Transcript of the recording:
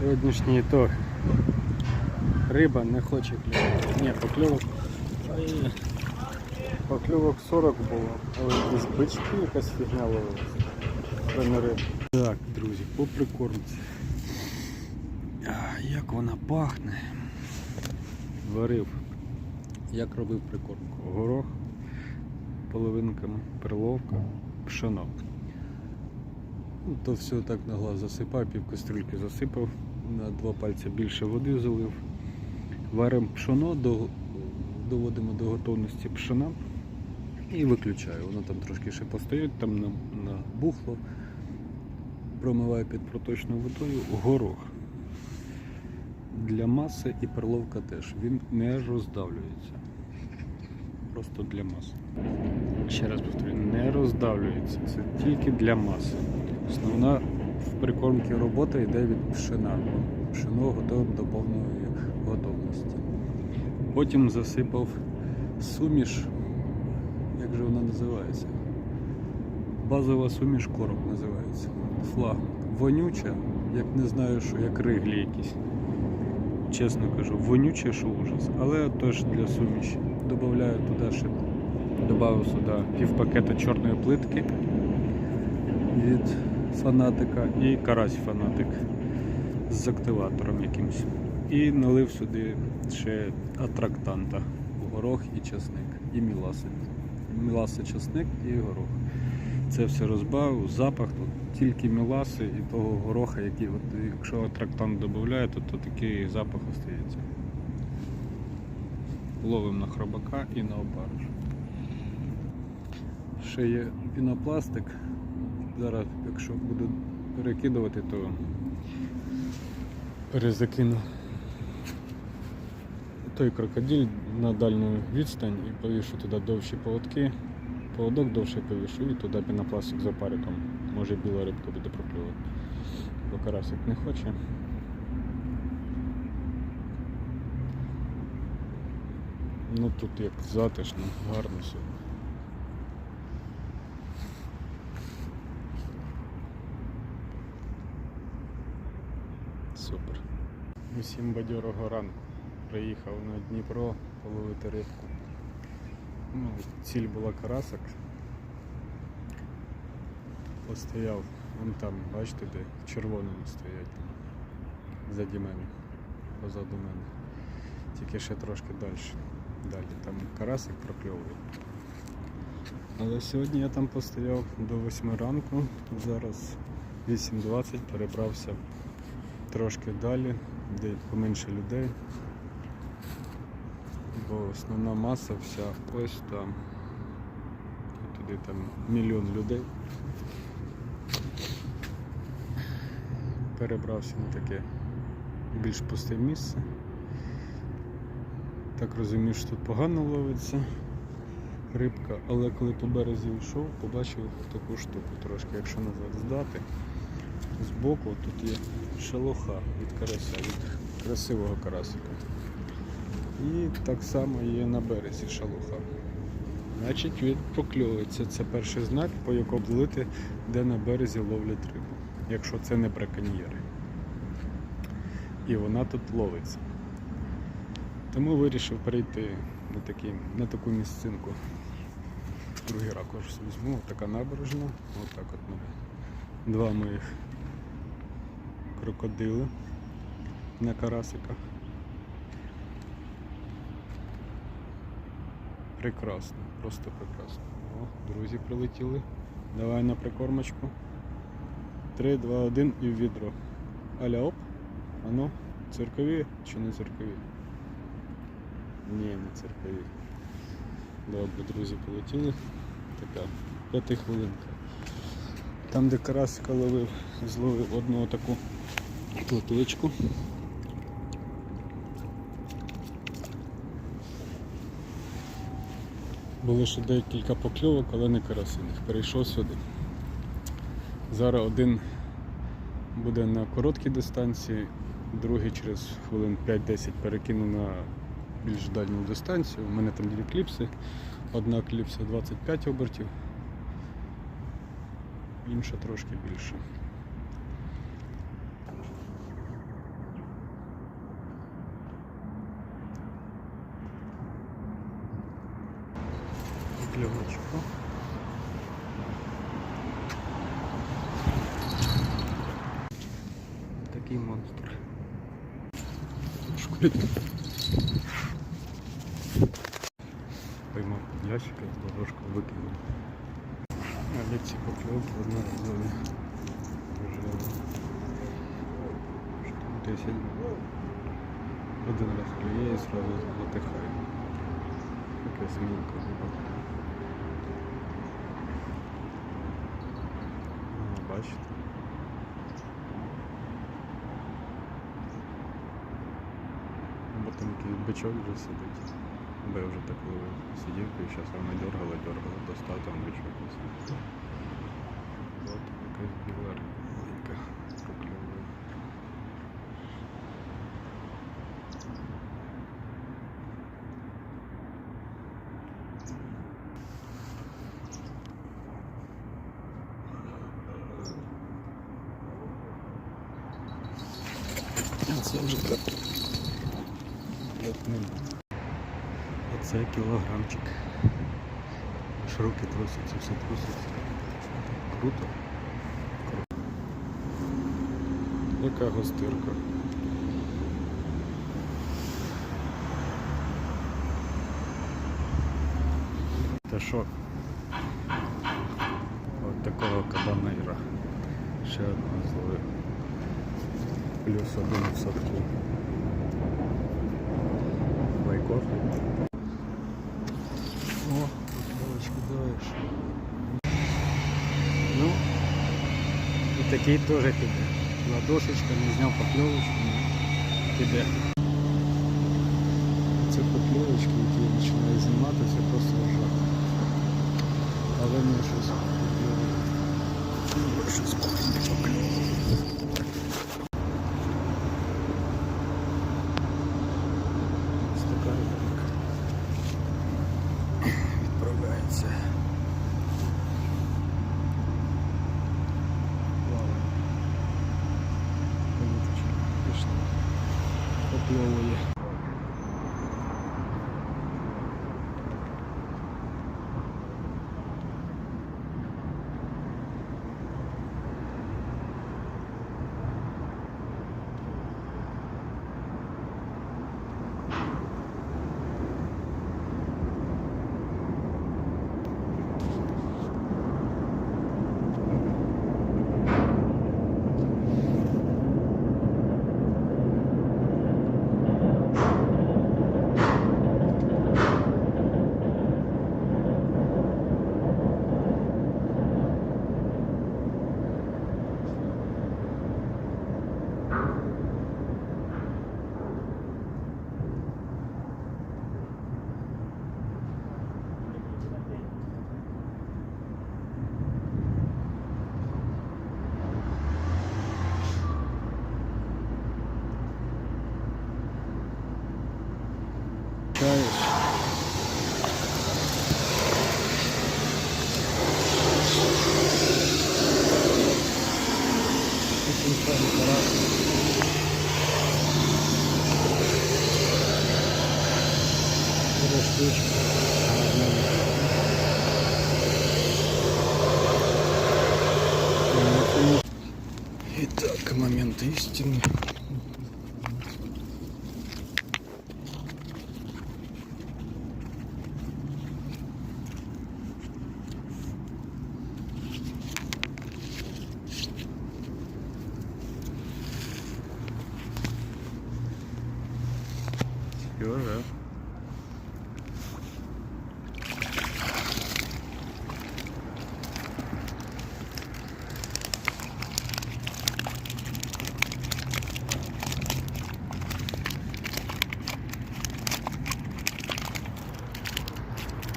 Сьогоднішній ітог. Риба не хоче клювати. Ні, покльовок. Покльовок 40 було, але десь бички якась фігня ловилася. Це не риба. Так, друзі, по прикормці. Як вона пахне. Варив. Як робив прикормку? Горох, половинками, перловка, пшено. Ну, То все так на глаз засипав, пів кастрюльки засипав, на два пальця більше води залив. Варимо пшоно, до, доводимо до готовності пшона і виключаю. Воно там трошки ще постоїть, там на, на промиваю під проточною водою горох. Для маси і перловка теж. Він не роздавлюється. Просто для маси. Ще раз повторюю, не роздавлюється. Це тільки для маси. Основна в прикормці робота йде від пшена. Пшено готове до повної готовності. Потім засипав суміш, як же вона називається? Базова суміш короб називається. Флаг. Вонюча, як не знаю, що як риглі якісь. Чесно кажу, вонюче, що ужас. Але теж для суміші. Добавляю туди ще, додав сюди пів пакета чорної плитки від фанатика і карась фанатик з активатором якимось. І налив сюди ще атрактанта, горох і часник, і міласи. Міласи, часник і горох. Це все розбавив, запах тут тільки міласи і того гороха, який, от, якщо атрактант додає, то, такий запах остається. Ловимо на хробака і на опариш. Ще є пінопластик. Зараз, якщо буду перекидувати, то перезакину той крокодиль на дальню відстань і повішу туди довші поводки. Поводок довше повішу і туди пінопластик запарю, там може біла рибка буде проклювати. Бо карасик не хоче. Ну тут як затишно, гарно все. Супер. Усім бадьорого ранку. Приїхав на Дніпро половити рибку. Ну, ціль була карасик. Постояв вон там, бачите, де в червоному стоять там, ззаді мене, позаду мене. Тільки ще трошки далі. Далі там карасик прокльовує. Але сьогодні я там постояв до 8 ранку, зараз 8.20 перебрався трошки далі, де поменше людей. Бо основна маса вся ось там. Туди там мільйон людей. Перебрався на таке більш пусте місце. Так розумію, що тут погано ловиться рибка, але коли по березі йшов, побачив таку штуку трошки, якщо назад здати. Збоку тут є шелуха від карася, від красивого карасика. І так само є на березі шалуха. Значить він покльовується. Це перший знак, по якому злити, де на березі ловлять рибу, якщо це не браконьєри. І вона тут ловиться. Тому вирішив перейти на, такий, на таку місцинку. Другий ракурс візьму, така набережна, отак от мене. Два моїх крокодили на карасиках. Прекрасно, просто прекрасно. О, друзі прилетіли. Давай на прикормочку. 3, 2, 1 і в відро. Аля оп. Ано, циркові чи не циркові? Ні, не циркові. Добре, друзі, полетіли. Така п'ятихвилинка. Там, де карасика ловив, зловив одну таку плотвичку. Було ще декілька покльовок, але не карасиних. Перейшов сюди. Зараз один буде на короткій дистанції, другий через хвилин 5-10 перекину на більш дальню дистанцію. У мене там дві кліпси. Одна кліпса 25 обертів, інша трошки більше. покльовочку. Такий монстр. Шкурит. Поймав ящика, з дорожку викинув. Але ці покльовки одноразові. Вже штук 10 один раз клює і сразу затихає. Якась мілка рыба. бачите? Бо там якийсь бичок вже сидить. Бо я вже так ловив сидівку і зараз вона дергала, дергала, достав там бичок. і все. От Буде. Оце кілограмчик. Аж руки трусяться, все труситься. Круто. Яка гостирка. Та що? От такого кабана Іра. Ще одного зловив. Плюс один в садку. Лайков. О, поклевочку даєш. Ну, і такий теж піде. Ладошечка, не зняв покльовочку, ну, піде. Це покльовочки, які я починаю знімати, це просто жах. Але мені щось покльовує. Ну, Щось не покльовує. Mau? Итак, момент истины.